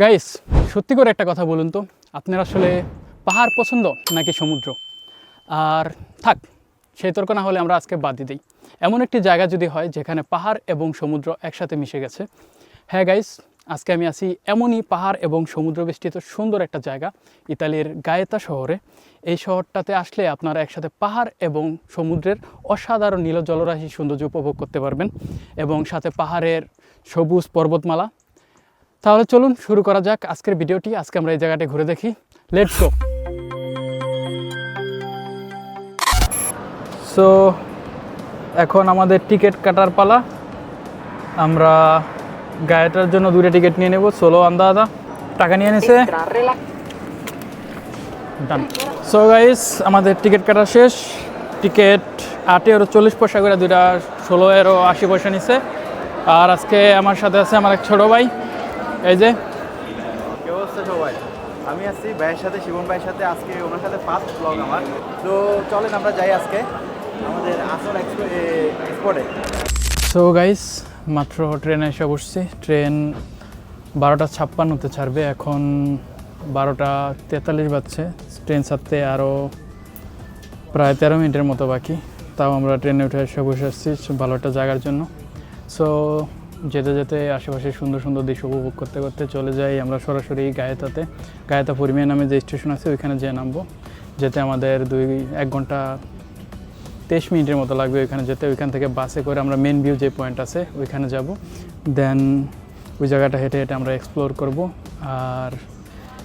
Guys সত্যি করে একটা কথা বলুন তো। আপনার আসলে পাহাড় পছন্দ নাকি সমুদ্র? আর থাক, সেই তর্ক না হলে আমরা আজকে বাদ দিই। এমন একটি জায়গা যদি হয় যেখানে পাহাড় এবং সমুদ্র একসাথে মিশে গেছে। হ্যাঁ গাইস আজকে আমি আছি এমনই পাহাড় এবং সমুদ্র বেষ্টিত সুন্দর একটা জায়গা, ইতালির গায়েতা শহরে। এই শহরটাতে আসলে আপনারা একসাথে পাহাড় এবং সমুদ্রের অসাধারণ নীল জলরাশি সৌন্দর্য উপভোগ করতে পারবেন। এবং সাথে পাহাড়ের সবুজ পর্বতমালা তাহলে চলুন শুরু করা যাক আজকের ভিডিওটি। আজকে আমরা এই জায়গাটি ঘুরে দেখি। লেটস গো সো এখন আমাদের টিকিট কাটার পালা। আমরা গায়েটার জন্য দুটো টিকিট নিয়ে নেব। ষোলো আন্দা আদা টাকা নিয়ে নিছে। ডান সো গাইস আমাদের টিকিট কাটা শেষ। টিকিট আটে এরো চল্লিশ পয়সা করে, দুইটা ষোলো এরো আশি পয়সা নিছে। আর আজকে আমার সাথে আছে আমার এক ছোটো ভাই। এই যে। কি অবস্থা সবাই? আমি আছি ভাইয়ের সাথে শিবন ভাইয়ের সাথে। আজকে ওনার সাথে ফার্স্ট ব্লগ আমার। তো চলেন আমরা যাই আজকে আমাদের আসল এক্সপোর্টে সো গাইস মাত্র ট্রেনে এসে বসছি। ট্রেন বারোটা ছাপ্পান্নতে ছাড়বে। এখন বারোটা তেতাল্লিশ বাজছে। ট্রেন ছাড়তে আরও প্রায় তেরো মিনিটের মতো বাকি। তাও আমরা ট্রেনে উঠে এসে বসে আসছি। ভালো একটা জায়গার জন্য। সো যেতে যেতে আশেপাশে সুন্দর সুন্দর দৃশ্য উপভোগ করতে করতে চলে যাই আমরা সরাসরি গায়েতাতে। গায়েতা পরিমেয় নামে যে স্টেশন আছে, ওইখানে যেয়ে নামবো। যেতে আমাদের দুই, এক ঘণ্টা তেইশ মিনিটের মতো লাগবে ওইখানে যেতে। ওইখান থেকে বাসে করে আমরা মেন ভিউ যে পয়েন্ট আছে, ওইখানে যাব। দেন ওই জায়গাটা হেঁটে হেঁটে আমরা এক্সপ্লোর করব। আর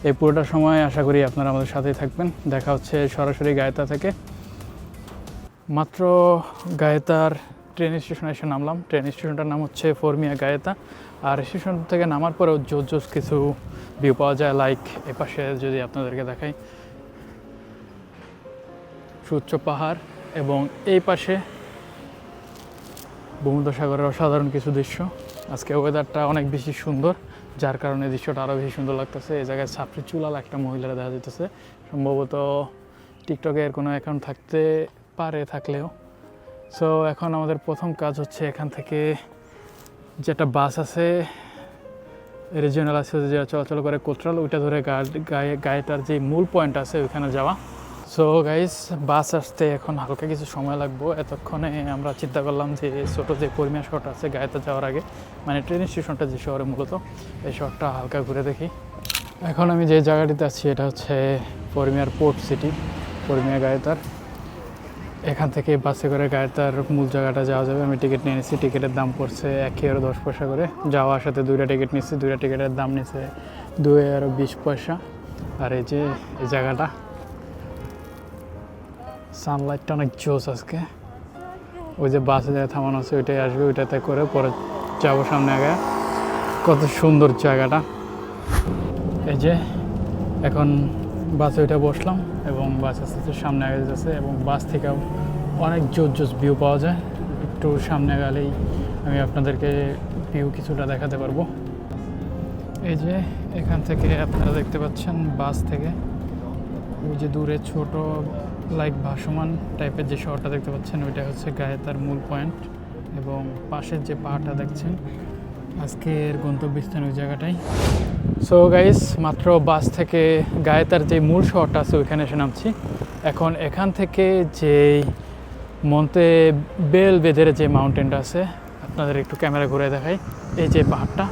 এই পুরোটা সময় আশা করি আপনারা আমাদের সাথেই থাকবেন। দেখা হচ্ছে সরাসরি গায়েতা থেকে। মাত্র গায়েতার ট্রেন স্টেশনে এসে নামলাম। ট্রেন স্টেশনটার নাম হচ্ছে ফরমিয়া গায়েতা। আর স্টেশন থেকে নামার পরেও জোর জোস কিছু ভিউ পাওয়া যায়। লাইক এপাশে যদি আপনাদেরকে দেখাই, সুউচ্চ পাহাড় এবং এই পাশে ভূমধ্যসাগরের অসাধারণ কিছু দৃশ্য। আজকে ওয়েদারটা অনেক বেশি সুন্দর, যার কারণে দৃশ্যটা আরও বেশি সুন্দর লাগতেছে। এই জায়গায় ছাপড়ি চুলাল একটা মহিলারা দেখা যেতেছে সম্ভবত টিকটকের কোনো অ্যাকাউন্ট থাকতে পারে, থাকলেও। সো এখন আমাদের প্রথম কাজ হচ্ছে এখান থেকে যেটা বাস আছে রিজিওনাল আছে যেটা চলাচল করে কোতরাল ওইটা ধরে গায়ে গায়েটার যে মূল পয়েন্ট আছে ওইখানে যাওয়া। সো গাইস বাস আসতে এখন হালকা কিছু সময় লাগবো। এতক্ষণে আমরা চিন্তা করলাম যে ছোটো যে পরিমিয়া শহরটা আছে গায়েতে যাওয়ার আগে মানে ট্রেন স্টেশনটা যে শহরে মূলত, এই শহরটা হালকা ঘুরে দেখি। এখন আমি যে জায়গাটিতে আছি, এটা হচ্ছে পরিমিয়ার পোর্ট সিটি পরিমিয়া গায়েতার এখান থেকে বাসে করে গায়েতার মূল জায়গাটা যাওয়া যাবে। আমি টিকিট নিয়ে নিয়েছি টিকিটের দাম পড়ছে এক ইউরো দশ পয়সা করে। যাওয়ার সাথে দুইটা টিকিট নিচ্ছি দুইটা টিকিটের দাম নিচ্ছে দুই ইউরো বিশ পয়সা। আর এই যে, এই জায়গাটা সানলাইটটা অনেক জোস আজকে। ওই যে বাসে যায় থামানো আছে, ওইটাই আসবে, ওইটাতে করে পরে যাব সামনে আগে। কত সুন্দর জায়গাটা। এই যে, এখন বাসে ওইটা বসলাম। এবং বাস আস্তে আস্তে সামনে আগে যাচ্ছে এবং বাস থেকেও অনেক জোর জোস ভিউ পাওয়া যায়। একটু সামনে গেলেই আমি আপনাদেরকে ভিউ কিছুটা দেখাতে পারব। এই যে এখান থেকে আপনারা দেখতে পাচ্ছেন বাস থেকে ওই যে দূরে ছোট লাইক ভাসমান টাইপের যে শহরটা দেখতে পাচ্ছেন, ওইটা হচ্ছে গায়ে তার মূল পয়েন্ট এবং পাশের যে পাহাড়টা দেখছেন, আজকের গন্তব্যস্থান ওই জায়গাটাই। সো গাইস মাত্র বাস থেকে গায়েতার যে মূল শহরটা আছে, ওইখানে এসে নামছি। এখন এখান থেকে যে মন্তে বেল বেদের যে মাউন্টেনটা আছে, আপনাদের একটু ক্যামেরা ঘুরে দেখাই। এই যে পাহাড়টা,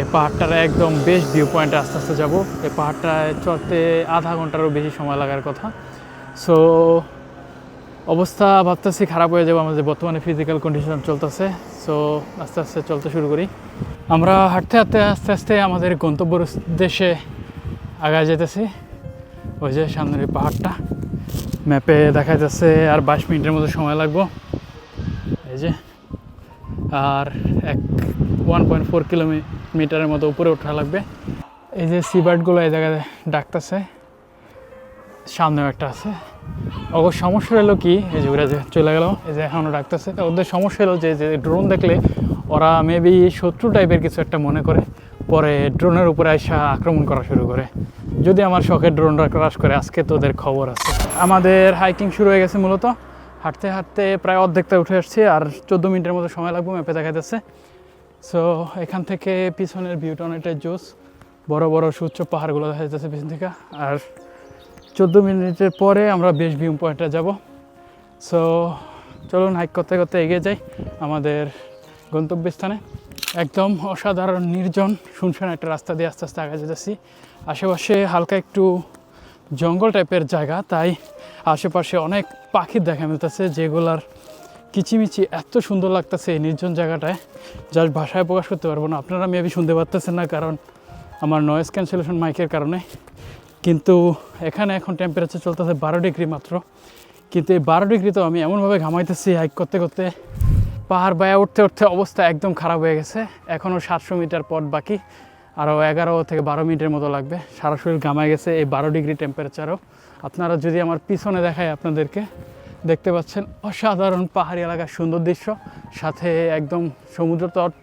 এই পাহাড়টার একদম বেশ ভিউ পয়েন্টে আস্তে আস্তে যাব। এই পাহাড়টায় চড়তে আধা ঘন্টারও বেশি সময় লাগার কথা। সো অবস্থা ভাবতেছি খারাপ হয়ে যাব, আমাদের বর্তমানে ফিজিক্যাল কন্ডিশন চলতেছে। সো আস্তে আস্তে চলতে শুরু করি। আমরা হাঁটতে হাঁটতে, আস্তে আস্তে আমাদের গন্তব্যের উদ্দেশ্যে আগায় যেতেছি। ওই যে সামনের পাহাড়টা। ম্যাপে দেখা যাচ্ছে আর বাইশ মিনিটের মতো সময় লাগবো। এই যে। আর এক ওয়ান পয়েন্ট ফোর কিলোমিটারের মতো উপরে ওঠা লাগবে। এই যে সিবার্ডগুলো এই জায়গায় ডাকতেছে। সামনেও একটা আছে। অবশ্য সমস্যা হলো কি? এই যে ওরা যে চলে গেল, এই যে এখনও ডাকতেছে। ওদের সমস্যা হলো যে যে ড্রোন দেখলে ওরা মেবি শত্রু টাইপের কিছু একটা মনে করে, পরে ড্রোনের উপরে আইসা আক্রমণ করা শুরু করে। যদি আমার শখের ড্রোনরা ক্রাশ করে, আজকে তো ওদের খবর আছে। আমাদের হাইকিং শুরু হয়ে গেছে মূলত। হাঁটতে হাঁটতে প্রায় অর্ধেকটা উঠে আসছি, আর চোদ্দ মিনিটের মতো সময় লাগবে ম্যাপে দেখা যাচ্ছে সো এখান থেকে পিছনের ভিউটা অনেকটাই জোস। বড় বড় সুউচ্চ পাহাড়গুলো দেখা যাচ্ছে পিছন থেকে। আর চোদ্দ মিনিটের পরে আমরা বেশ ভিউ পয়েন্টে যাব। সো চলুন হাইক করতে করতে এগিয়ে যাই আমাদের গন্তব্যস্থানে। একদম অসাধারণ, নির্জন, শুনশান একটা রাস্তা দিয়ে আস্তে আস্তে আগে যেতেছি। আশেপাশে হালকা একটু জঙ্গল টাইপের জায়গা, তাই আশেপাশে অনেক পাখির দেখা মিলতেছে, যেগুলার কিচিমিচি এত সুন্দর লাগতেছে এই নির্জন জায়গাটায়, যার ভাষায় প্রকাশ করতে পারব না। আপনারা মেবি শুনতে পারতেছেন না, কারণ আমার নয়েজ ক্যান্সেলেশন মাইকের কারণে। কিন্তু এখানে এখন টেম্পারেচার চলতেছে বারো ডিগ্রি মাত্র। কিন্তু এই বারো ডিগ্রিতেও আমি এমনভাবে ঘামাইতেছি হাইক করতে করতে পাহাড় বায়া উঠতে উঠতে অবস্থা একদম খারাপ হয়ে গেছে। এখনও সাতশো মিটার পথ বাকি আরও এগারো থেকে বারো মিনিটের মতো লাগবে। সারা শরীর ঘামায় গেছে এই বারো ডিগ্রি টেম্পারেচারও আপনারা যদি আমার পিছনে দেখায় আপনাদেরকে, দেখতে পাচ্ছেন অসাধারণ পাহাড়ি এলাকার সুন্দর দৃশ্য। সাথে একদম সমুদ্র তট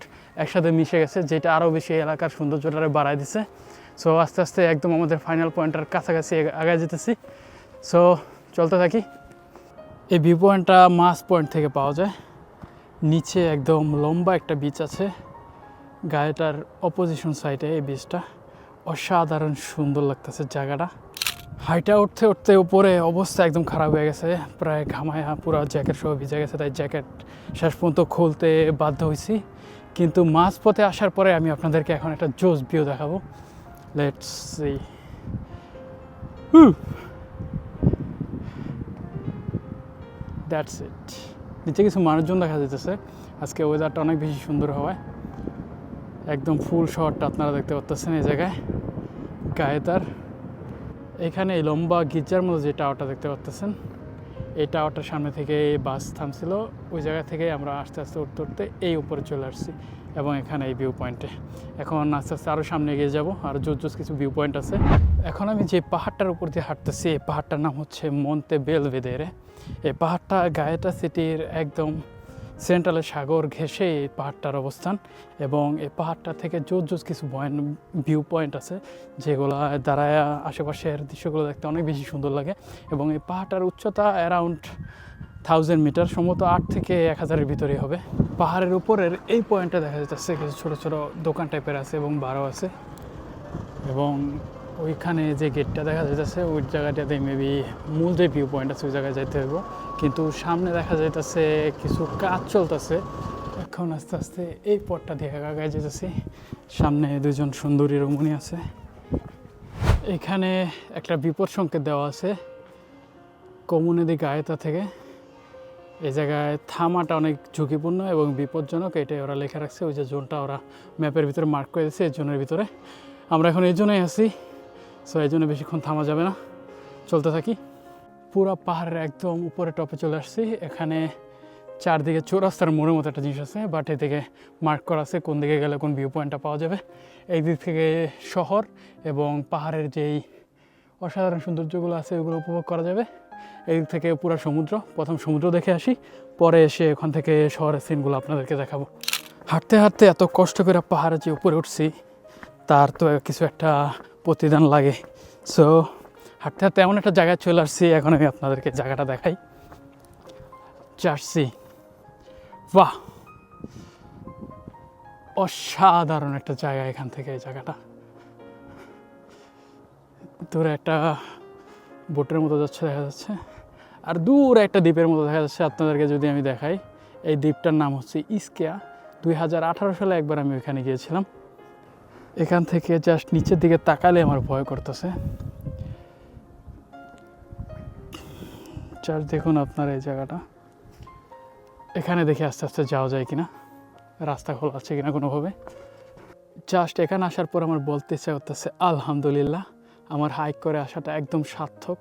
একসাথে মিশে গেছে, যেটা আরও বেশি এলাকার সৌন্দর্যটারে বাড়ায় দিছে। সো আস্তে আস্তে একদম আমাদের ফাইনাল পয়েন্টের কাছাকাছি আগায় যেতেছি। সো চলতে থাকি। এই ভিউ পয়েন্টটা মাস পয়েন্ট থেকে পাওয়া যায়। নিচে একদম লম্বা একটা বিচ আছে। গায়েটার অপোজিশন সাইডে এই বিচটা অসাধারণ সুন্দর লাগতেছে জায়গাটা। হাইটা উঠতে উঠতে উপরে অবস্থা একদম খারাপ হয়ে গেছে। প্রায় ঘামায়া পুরো জ্যাকেট সহ ভিজে গেছে, তাই জ্যাকেট শেষ পর্যন্ত খুলতে বাধ্য হয়েছি কিন্তু মাঝ পথে আসার পরে আমি আপনাদেরকে এখন একটা জোস ভিউ দেখাবো। লেটস সি দ্যাটস ইট নিচে কিছু মানুষজন দেখা যেতেছে আজকে ওয়েদারটা অনেক বেশি সুন্দর হওয়ায়। একদম ফুল শহরটা আপনারা দেখতে পাচ্ছেন এই জায়গায়। গায়ে তার। এখানে এই লম্বা গির্জার মতো যে টাওয়ারটা দেখতে পাচ্ছেন এই টাওয়ারটার সামনে থেকে বাস থামছিল। ওই জায়গা থেকে আমরা আস্তে আস্তে উঠতে উঠতে এই উপরে চলে আসছি এবং এখানে এই ভিউ পয়েন্টে এখন আস্তে আস্তে আরও সামনে এগিয়ে যাব, আর জোর জোর কিছু ভিউ পয়েন্ট আছে। এখন আমি যে পাহাড়টার উপর দিয়ে হাঁটতেছি, এই পাহাড়টার নাম হচ্ছে মন্তে বেলভেদেরে এই পাহাড়টা গায়েটা সিটির একদম সেন্ট্রালের সাগর ঘেঁষে এই পাহাড়টার অবস্থান এবং এই পাহাড়টা থেকে জোর জোর কিছু পয়েন্ট ভিউ পয়েন্ট আছে, যেগুলো দাঁড়ায় আশেপাশের দৃশ্যগুলো দেখতে অনেক বেশি সুন্দর লাগে এবং এই পাহাড়টার উচ্চতা অ্যারাউন্ড থাউজেন্ড মিটার সম্ভবত আট থেকে এক হাজারের ভিতরে হবে। পাহাড়ের উপরের এই পয়েন্টটা দেখা যাচ্ছে কিছু ছোটো ছোটো দোকান টাইপের আছে এবং বারো আছে এবং ওইখানে যে গেটটা দেখা যাইতেছে, ওই জায়গাটাতে মেবি মূল যে ভিউ পয়েন্ট আছে, ওই জায়গায় যাইতে হইব। কিন্তু সামনে দেখা যাইতেছে কিছু কাজ চলতেছে। এখন আস্তে আস্তে এই পথটা দিয়ে আগায় যেতেছি সামনে দুজন সুন্দরী রমণী আছে। এখানে একটা বিপদ সংকেত দেওয়া আছে। কমুনেদি গায়েতা থেকে। এই জায়গায় থামাটা অনেক ঝুঁকিপূর্ণ এবং বিপজ্জনক, এটাই ওরা লেখা রাখছে। ওই যে জোনটা ওরা ম্যাপের ভিতরে মার্ক করে দিচ্ছে এই জোনের ভিতরে। আমরা এখন এই জন্যই আছি। সো এই জন্য বেশিক্ষণ থামা যাবে না। চলতে থাকি। পুরো পাহাড়ের একদম উপরে টপে চলে আসছি। এখানে চারদিকে চৌরাস্তার মোড়ের মতো একটা জিনিস আছে বাট এ থেকে মার্ক করা আছে কোন দিকে গেলে কোন ভিউ পয়েন্টটা পাওয়া যাবে। এই দিক থেকে শহর এবং পাহাড়ের যেই অসাধারণ সৌন্দর্যগুলো আছে, ওগুলো উপভোগ করা যাবে। এই দিক থেকে পুরো সমুদ্র। প্রথম সমুদ্র দেখে আসি। পরে এসে ওখান থেকে শহরের সিনগুলো আপনাদেরকে দেখাবো। হাঁটতে হাঁটতে এত কষ্ট করে পাহাড়ে যে উপরে উঠছি, তার তো কিছু একটা প্রতিদান লাগে। সো হাঁটতে হাঁটতে এমন একটা জায়গায় চলে আসছি, এখন আমি আপনাদেরকে জায়গাটা দেখাই। চার্সি বাহ! অসাধারণ একটা জায়গা এখান থেকে এই জায়গাটা। দূরে একটা বোটের মতো যাচ্ছে, দেখা যাচ্ছে। আর দূরে একটা দ্বীপের মতো দেখা যাচ্ছে, আপনাদেরকে যদি আমি দেখাই। এই দ্বীপটার নাম হচ্ছে ইস্কিয়া। দুই হাজার আঠারো সালে একবার আমি ওইখানে গিয়েছিলাম। এখান থেকে জাস্ট নিচের দিকে তাকালে আমার ভয় করতেছে। জাস্ট দেখুন আপনার এই জায়গাটা। এখানে দেখে আস্তে আস্তে যাওয়া যায় কিনা, রাস্তা খোলা আছে কিনা কোনোভাবে। জাস্ট এখানে আসার পর আমার বলতে ইচ্ছা করতেছে, আলহামদুলিল্লাহ, আমার হাইক করে আসাটা একদম সার্থক।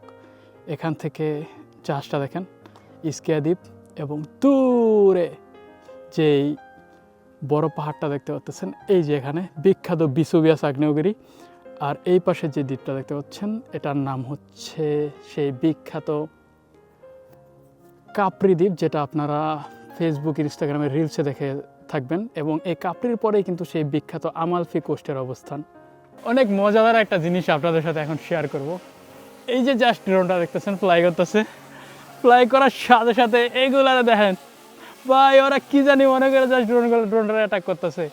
এখান থেকে জাহাজটা দেখেন ইস্কিয়া দ্বীপ এবং দূরে যেই বড় পাহাড়টা দেখতে পাচ্ছেন। এই যে এখানে বিখ্যাত বিসুবিয়াস আগ্নেয়গিরি আর এই পাশে যে দ্বীপটা দেখতে পাচ্ছেন, এটার নাম হচ্ছে সেই বিখ্যাত কাপড়ি দ্বীপ, যেটা আপনারা ফেসবুক ইনস্টাগ্রামে রিলসে দেখে থাকবেন। এবং এই কাপড়ির পরেই কিন্তু সেই বিখ্যাত আমালফি কোস্টের অবস্থান। অনেক মজাদার একটা জিনিস আপনাদের সাথে এখন শেয়ার করব। এই যে জাস্ট ড্রোনটা দেখতেছেন ফ্লাই করতেছে। ফ্লাই করার সাথে সাথে এইগুলারে দেখেন ভাই, ওরা কি জানি মনে করে জাস্ট ড্রোন ড্রোনটা অ্যাটাক করতেছে।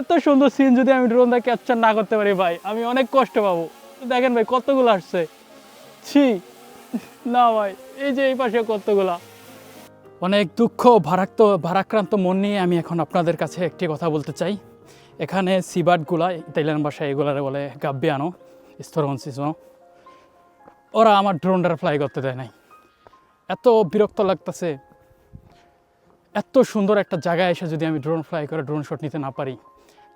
এত সুন্দর সিন যদি আমি ড্রোনটা ক্যাপচার না করতে পারি ভাই, আমি অনেক কষ্ট পাবো। দেখেন ভাই, কতগুলো আসছে? ছি, না ভাই, এই যে এই পাশে কতগুলা। অনেক দুঃখ, ভারাক্ত, ভারাক্রান্ত মন নিয়ে আমি এখন আপনাদের কাছে একটি কথা বলতে চাই। এখানে সিবার্ডগুলা ইতালিয়ান ভাষায় এগুলারে বলে গাব্বিয়ানো স্তরমনসিসনো ওরা আমার ড্রোনটা ফ্লাই করতে দেয় নাই। এত বিরক্ত লাগতেছে। এত সুন্দর একটা জায়গায় এসে যদি আমি ড্রোন ফ্লাই করে ড্রোন শট নিতে না পারি,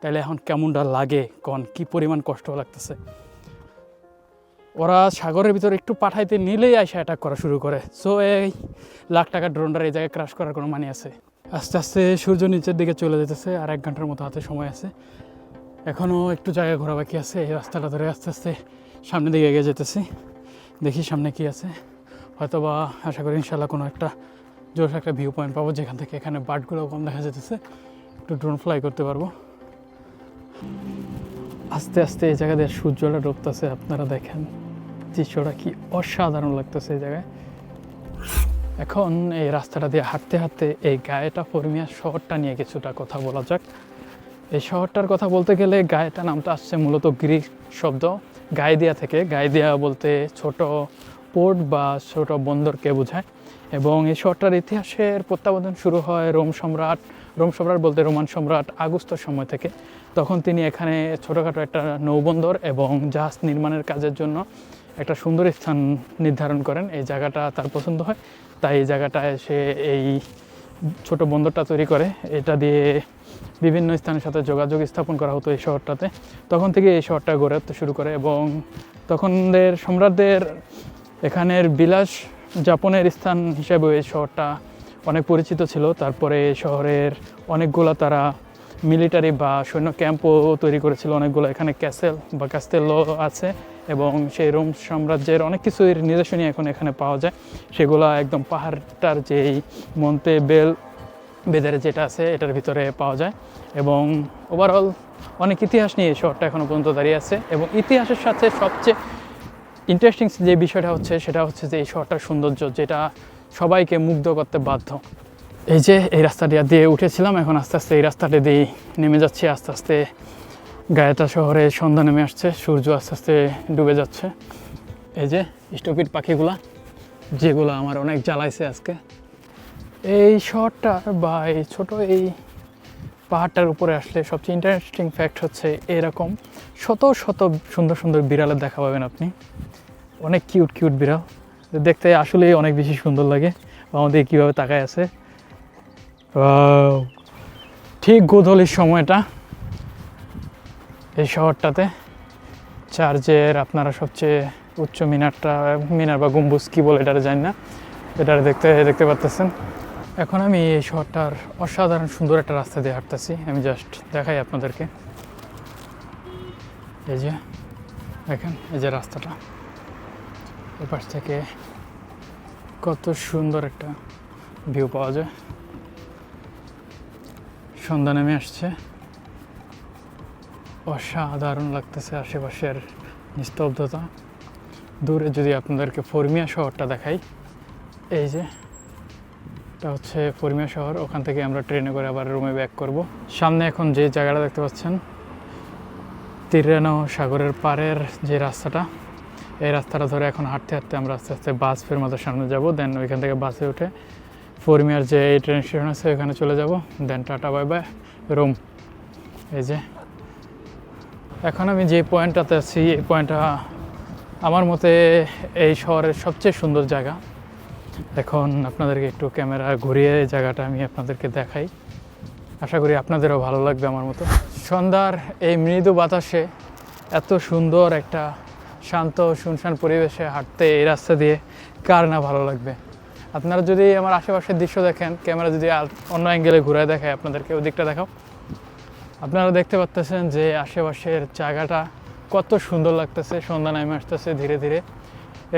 তাহলে এখন কেমনটা লাগে কন? কি পরিমাণ কষ্ট লাগতেছে? ওরা সাগরের ভিতরে একটু পাঠাইতে নিলেই আইসা অ্যাটাক করা শুরু করে। সো এই লাখ টাকার ড্রোনটার এই জায়গায় ক্রাশ করার কোনো মানে আছে। আস্তে আস্তে সূর্য নিচের দিকে চলে যেতেছে, আর এক ঘণ্টার মতো হাতে সময় আছে। এখনও একটু জায়গা ঘোরা বাকি আছে, এই রাস্তাটা ধরে আস্তে আস্তে সামনের দিকে এগিয়ে যেতেছি। দেখি সামনে কি আছে। হয়তো বা আশা করি ইনশাল্লাহ কোনো একটা জোর একটা ভিউ পয়েন্ট পাবো, যেখান থেকে এখানে বার্ডগুলো কম দেখা যেতেছে। একটু ড্রোন ফ্লাই করতে পারব। আস্তে আস্তে এই জায়গা দিয়ে সূর্যটা ডুবতেছে, আপনারা দেখেন। দৃশ্যটা কি অসাধারণ লাগতেছে এই জায়গায়। এখন এই রাস্তাটা দিয়ে হাঁটতে হাঁটতে এই গায়েটা ফরমিয়া শহরটা নিয়ে কিছুটা কথা বলা যাক। এই শহরটার কথা বলতে গেলে গায়েটা নামটা আসছে মূলত গ্রিক শব্দ। গায়ে গাইদিয়া থেকে। গায়ে গাইদিয়া বলতে ছোট পোর্ট বা ছোট বন্দরকে বোঝায়। এবং এই শহরটার ইতিহাসের প্রত্যাবর্তন শুরু হয় রোম সম্রাট রোম সম্রাট বলতে রোমান সম্রাট আগুস্তর সময় থেকে। তখন তিনি এখানে ছোটোখাটো একটা নৌবন্দর এবং জাহাজ নির্মাণের কাজের জন্য একটা সুন্দর স্থান নির্ধারণ করেন। এই জায়গাটা তার পছন্দ হয়, তাই এই জায়গাটায় সে এই ছোট বন্দরটা তৈরি করে। এটা দিয়ে বিভিন্ন স্থানের সাথে যোগাযোগ স্থাপন করা হতো এই শহরটাতে। তখন থেকে এই শহরটা গড়ে উঠতে শুরু করে এবং তখনদের সম্রাটদের এখানের বিলাস যাপনের স্থান হিসেবে এই শহরটা অনেক পরিচিত ছিল। তারপরে শহরের অনেকগুলো তারা মিলিটারি বা সৈন্য ক্যাম্পও তৈরি করেছিল। অনেকগুলো এখানে ক্যাসেল বা ক্যাস্তেলো আছে এবং সেই রোম সাম্রাজ্যের অনেক কিছুর নিদর্শনই এখন এখানে পাওয়া যায়। সেগুলো একদম পাহাড়টার যেই মন্তে বেল, বেদের যেটা আছে, এটার ভিতরে পাওয়া যায় এবং ওভারঅল অনেক ইতিহাস নিয়ে এই শহরটা এখনও পর্যন্ত দাঁড়িয়ে আছে এবং ইতিহাসের সাথে সবচেয়ে ইন্টারেস্টিং যে বিষয়টা হচ্ছে, সেটা হচ্ছে যে এই শহরটার সৌন্দর্য, যেটা সবাইকে মুগ্ধ করতে বাধ্য। এই যে এই রাস্তাটা দিয়ে উঠেছিলাম, এখন আস্তে আস্তে এই রাস্তাটা দিয়ে নেমে যাচ্ছি, আস্তে আস্তে গায়েতা শহরে সন্ধ্যা নেমে আসছে, সূর্য আস্তে আস্তে ডুবে যাচ্ছে। এই যে স্টপিড পাখিগুলা, যেগুলো আমার অনেক জ্বালাইছে আজকে। এই শহরটা বা এই ছোটো এই পাহাড়টার উপরে আসলে সবচেয়ে ইন্টারেস্টিং ফ্যাক্ট হচ্ছে এরকম শত শত সুন্দর সুন্দর বিড়ালের দেখা পাবেন আপনি। অনেক কিউট কিউট বিড়াল। দেখতে আসলেই অনেক বেশি সুন্দর লাগে। আমাদের কীভাবে তাকায় আছে! ঠিক গোধূলির সময়টা। এই শহরটাতে। চার্চের আপনারা সবচেয়ে উচ্চ মিনারটা, মিনার বা গম্বুজ কী বলে এটা জানি না। এটা দেখতে দেখতে পারতেছেন। এখন আমি এই শহরটার অসাধারণ সুন্দর একটা রাস্তা দিয়ে হাঁটতেছি। আমি জাস্ট দেখাই আপনাদেরকে। এই যে, দেখেন, এই যে রাস্তাটা। এপাশ থেকে কত সুন্দর একটা ভিউ পাওয়া যায়। সন্ধ্যা নেমে আসছে। অসাধারণ লাগতেছে আশেপাশের নিস্তব্ধতা। দূরে যদি আপনাদেরকে ফর্মিয়া শহরটা দেখাই, এই যে, এটা হচ্ছে ফর্মিয়া শহর। ওখান থেকে আমরা ট্রেনে করে আবার রুমে ব্যাক করব। সামনে এখন যে জায়গাটা দেখতে পাচ্ছেন তিরানো সাগরের পাড়ের যে রাস্তাটা এই রাস্তাটা ধরে এখন হাঁটতে হাঁটতে আমরা আস্তে আস্তে বাস ফের মতো সামনে যাব দেন ওইখান থেকে বাসে উঠে ফোরমিয়ার যে এই ট্রেন স্টেশন আছে ওখানে চলে যাব then tata bye bye room এই যে, এখন আমি যে পয়েন্টটাতে আছি, এই পয়েন্টটা আমার মতে এই শহরের সবচেয়ে সুন্দর জায়গা। এখন আপনাদেরকে একটু ক্যামেরা ঘুরিয়ে জায়গাটা আমি আপনাদেরকে দেখাই। আশা করি আপনাদেরও ভালো লাগবে আমার মতো। সন্ধ্যার এই মৃদু বাতাসে এত সুন্দর একটা শান্ত, শুনশান পরিবেশে হাঁটতে এই রাস্তা দিয়ে কার না ভালো লাগবে? আপনারা যদি আমার আশেপাশের দৃশ্য দেখেন, ক্যামেরা যদি অন্য অ্যাঙ্গেলে ঘুরে দেখায় আপনাদেরকে ওই দিকটা দেখাও। আপনারা দেখতে পাচ্তেছেন যে আশেপাশের জায়গাটা কত সুন্দর লাগতেছে, সন্ধ্যা নামে আসতেছে ধীরে ধীরে।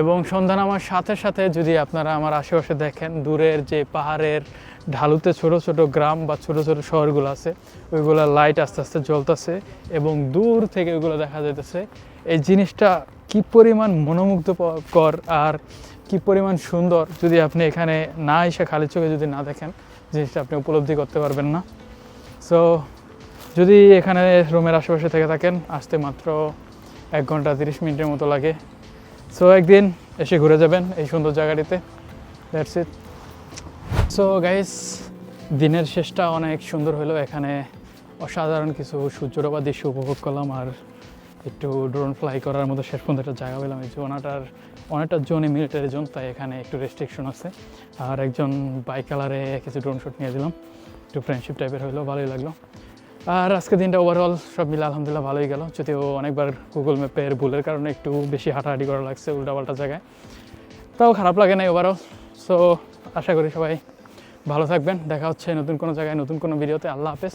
এবং সন্ধ্যা নামার সাথে সাথে যদি আপনারা আমার আশেপাশে দেখেন, দূরের যে পাহাড়ের ঢালুতে ছোট ছোট গ্রাম বা ছোট ছোট শহরগুলো আছে, ওইগুলো লাইট আস্তে আস্তে জ্বলতেছে এবং দূর থেকে ওইগুলো দেখা যাইতেছে। এই জিনিসটা কি পরিমাণ মনোমুগ্ধকর আর কি পরিমাণ সুন্দর যদি আপনি এখানে না এসে খালি চোখে যদি না দেখেন, জিনিসটা আপনি উপলব্ধি করতে পারবেন না। সো যদি এখানে রুমের আশেপাশে থেকে থাকেন, আসতে মাত্র এক ঘণ্টা তিরিশ মিনিটের মতো লাগে। সো একদিন এসে ঘুরে যাবেন এই সুন্দর জায়গাটিতে। দ্যাটস ইট সো গাইস দিনের শেষটা অনেক সুন্দর হলো। এখানে অসাধারণ কিছু সূর্যরবা দৃশ্য উপভোগ করলাম আর একটু ড্রোন ফ্লাই করার মতো শেষ পর্যন্ত একটা জায়গা পেলাম। এই জোনাটার অনেকটা জোনে মিলিটারি জোন তাই এখানে একটু রেস্ট্রিকশন আছে। আর একজন বাইক কালারে কিছু ড্রোন শট নিয়ে দিলাম। একটু ফ্রেন্ডশিপ টাইপের হলো, ভালোই লাগল। আর আজকে দিনটা ওভারঅল সব মিলে আলহামদুলিল্লাহ ভালোই গেল। যদিও অনেকবার গুগল ম্যাপের ভুলের কারণে একটু বেশি হাঁটাহাঁটি করা লাগছে, উল্টাপাল্টা জায়গায়। তাও খারাপ লাগে না ওভারঅল সো আশা করি সবাই ভালো থাকবেন দেখা হচ্ছে নতুন কোনো জায়গায় নতুন কোনো ভিডিওতে। আল্লাহ হাফেজ।